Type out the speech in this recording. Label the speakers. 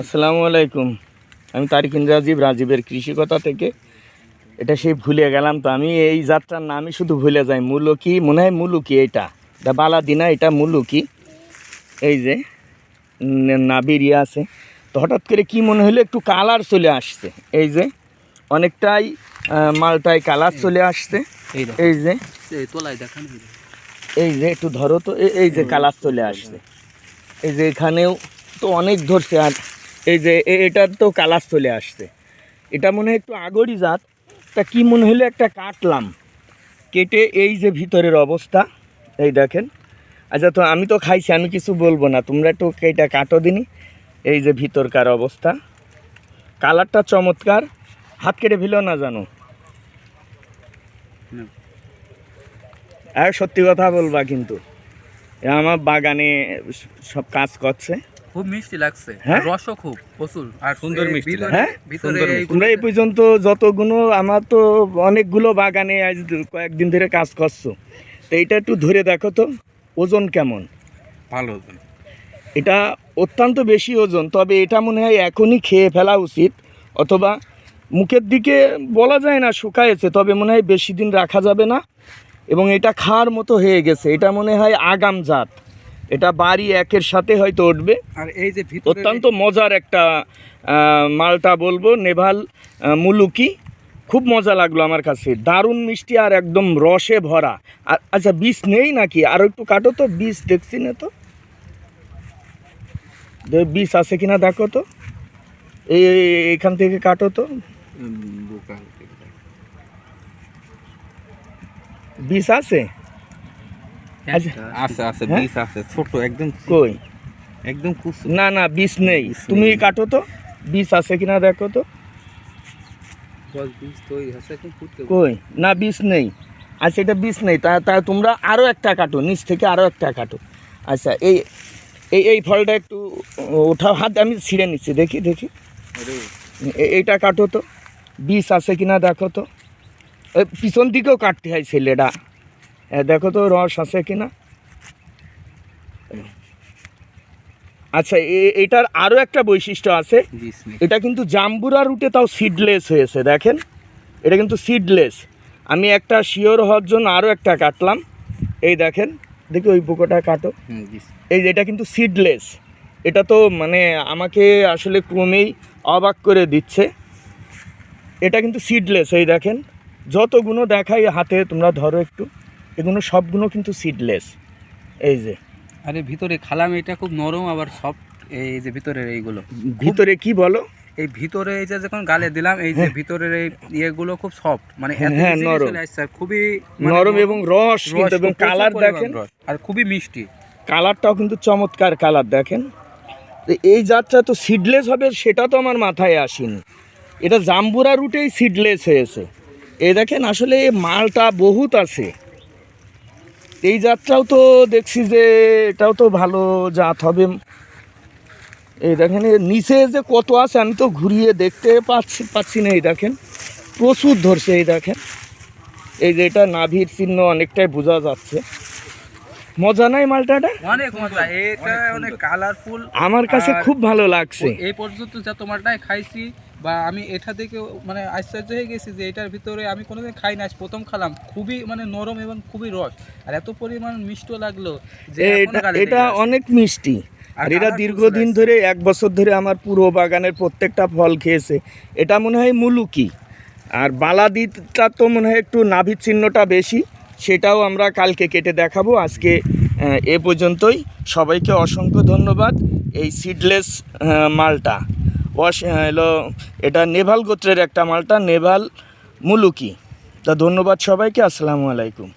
Speaker 1: আসসালামু আলাইকুম। আমি তারিক ইন্দ্রাজিব রাজীবের কৃষিকতা থেকে। এটা সেই ভুলে গেলাম তো আমি এই যাত্রার নামই শুধু ভুলে যাই। মুলুকি মনে হয় মুলুকি এটা। এটা বালাদিনা এটা মুলুকি। এই যে নাবির ইয়ে আছে। তো হঠাৎ করে কি মনে হলো একটু কালার চলে আসছে। এই যে অনেকটাই মালটায় কালার চলে আসছে।
Speaker 2: এই
Speaker 1: যে
Speaker 2: এই
Speaker 1: যে একটু ধরো তো এই যে কালার চলে আসছে। এই যে এখানেও তো অনেক ধরছে আর এই যে এটার তো কালার চলে আসছে। এটা মনে হয় একটু আগরই জাত, তা কি মনে হলো একটা কাটলাম। কেটে এই যে ভিতরের অবস্থা, এই দেখেন। আচ্ছা তো আমি তো খাইছি, আমি কিছু বলব না, তোমরা একটু এটা কাটো দিনি। এই যে ভিতরকার অবস্থা। কালারটা চমৎকার, হাত কেটে ফেলো না জানো? আর সত্যি কথা বলবা কিন্তু আমার বাগানে সব কাজ করছে।
Speaker 2: খুব মিষ্টি লাগছে।
Speaker 1: হ্যাঁ?
Speaker 2: রসও খুব প্রচুর। আর
Speaker 3: সুন্দর মিষ্টি
Speaker 2: ভিতরে-
Speaker 1: হ্যাঁ?
Speaker 2: ভিতরে এই
Speaker 1: তোমরা এই পর্যন্ত যতগুলো আমার তো অনেকগুলো বাগানে আজ কয়েকদিন ধরে কাজ করছ। তো এইটা একটু ধরে দেখো তো ওজন কেমন?
Speaker 3: ভালো ওজন।
Speaker 1: এটা অত্যন্ত বেশি ওজন তবে এটা মনে হয় এখনই খেয়ে ফেলা উচিত অথবা মুখের দিকে বলা যায় না শুকায়েছে তবে মনে হয় বেশি দিন রাখা যাবে না। এবং এটা খাওয়ার মতো হয়ে গেছে এটা মনে হয় আগাম জাত। এটা বাড়ি একের সাথে হয়তো উঠবে।
Speaker 2: আর এই যে
Speaker 1: অত্যন্ত মজার একটা মালটা বলব নেভাল মুলুকি। খুব মজা লাগল আমার কাছে। দারুণ মিষ্টি আর একদম রসে ভরা। আর আচ্ছা বীজ নেই নাকি? আর একটু কাটো তো বীজ দেখছি না তো। বীজ আছে কিনা দেখো তো। এই এখান থেকে কাটো তো। বীজ আছে?
Speaker 3: আছে আছে
Speaker 1: হ্যাঁ?
Speaker 3: বীজ আছে ছোট একদম
Speaker 1: কই?
Speaker 3: একদম
Speaker 1: না না বীজ নেই। তুমি কাটো তো। বীজ আছে কিনা দেখো তো। কই? না বিষ নেই। আচ্ছা এটা বিষ নেই। তা তা তোমরা আরও একটা কাটো নিচ থেকে আরও একটা কাটো। আচ্ছা এই এই এই ফলটা একটু ওঠাও হাত আমি ছিঁড়ে নিচ্ছি। দেখি দেখি। এইটা কাটো তো। বিষ আছে কিনা দেখো তো। পিছন দিকেও কাটতে হয় ছেলেটা দেখো তো রস আছে কিনা? আচ্ছা এ- এটার আরও একটা বৈশিষ্ট্য আছে। এটা কিন্তু জাম্বুরা রুটে তাও সিডলেস হয়েছে দেখেন। এটা কিন্তু সিডলেস আমি একটা শিওর হওয়ার জন্য আরও একটা কাটলাম। এই দেখেন দেখি ওই পোকোটা কাটো। এই যে এটা কিন্তু সিডলেস এটা তো মানে আমাকে আসলে ক্রমেই অবাক করে দিচ্ছে। এটা কিন্তু সিডলেস এই দেখেন। যতগুলো দেখাই হাতে তোমরা ধরো একটু। এগুলো সবগুলো কিন্তু সিডলেস এই যে।
Speaker 2: আরে ভিতরে খালাম এটা খুব নরম আবার সফট এই যে ভিতরের এইগুলো।
Speaker 1: ভিতরে কি বলো?
Speaker 2: এই ভিতরে এই যে যখন গালে দিলাম এই যে ভিতরের এই ইয়েগুলো খুব সফট মানে
Speaker 1: হ্যাঁ, নরম।
Speaker 2: খুবই মানে
Speaker 1: নরম এবং রস কিন্তু এবং কালার দেখেন।
Speaker 2: আর খুবই মিষ্টি।
Speaker 1: কালারটাও কিন্তু চমৎকার কালার দেখেন। এই জাতটা তো সিডলেস হবে সেটা তো আমার মাথায় আসেনি। এটা জাম্বুরা রুটেই সিডলেস হয়েছে। এই দেখেন আসলে মালটা বহুত আছে। এই জাতটাও তো দেখছি যে এটাও তো ভালো জাত হবে। এই দেখেন নিচে যে কত আছে আমি তো ঘুরিয়ে দেখতে পাচ্ছি পাচ্ছি না এই দেখেন। প্রচুর ধরছে এই দেখেন। এই যে এটা নাভির চিহ্ন অনেকটাই বোঝা যাচ্ছে। মজা নাই মালটাটা?
Speaker 2: অনেক মজা এটা অনেক কালারফুল
Speaker 1: আমার কাছে খুব ভালো লাগছে।
Speaker 2: এই পর্যন্ত যা তোমারটাই খাইছি বা আমি এটা থেকে মানে আশ্চর্য হয়ে গেছি যে এটার ভিতরে আমি কোনোদিন খাই না। আজ প্রথম খালাম। খুবই মানে নরম এবং খুবই রস। আর এত পরিমাণ মিষ্টি লাগল যে
Speaker 1: এটা এটা অনেক মিষ্টি।
Speaker 2: আর colourful
Speaker 1: দীর্ঘদিন ধরে এক বছর ধরে আমার পুরো বাগানের প্রত্যেকটা ফল খেয়েছে। এটা মনে হয় মুলুকি। আর বালাদিটা তো মনে হয় একটু নাভির চিহ্নটা বেশি। সেটাও আমরা কালকে কেটে দেখাবো। আজকে এ পর্যন্তই। সবাইকে অসংখ্য ধন্যবাদ। এই সিডলেস মালটা। ওয়াশ এলো এটা নেভাল গোত্রের একটা মালটা নেভাল মুলুকি। তা ধন্যবাদ সবাইকে আসসালামু আলাইকুম।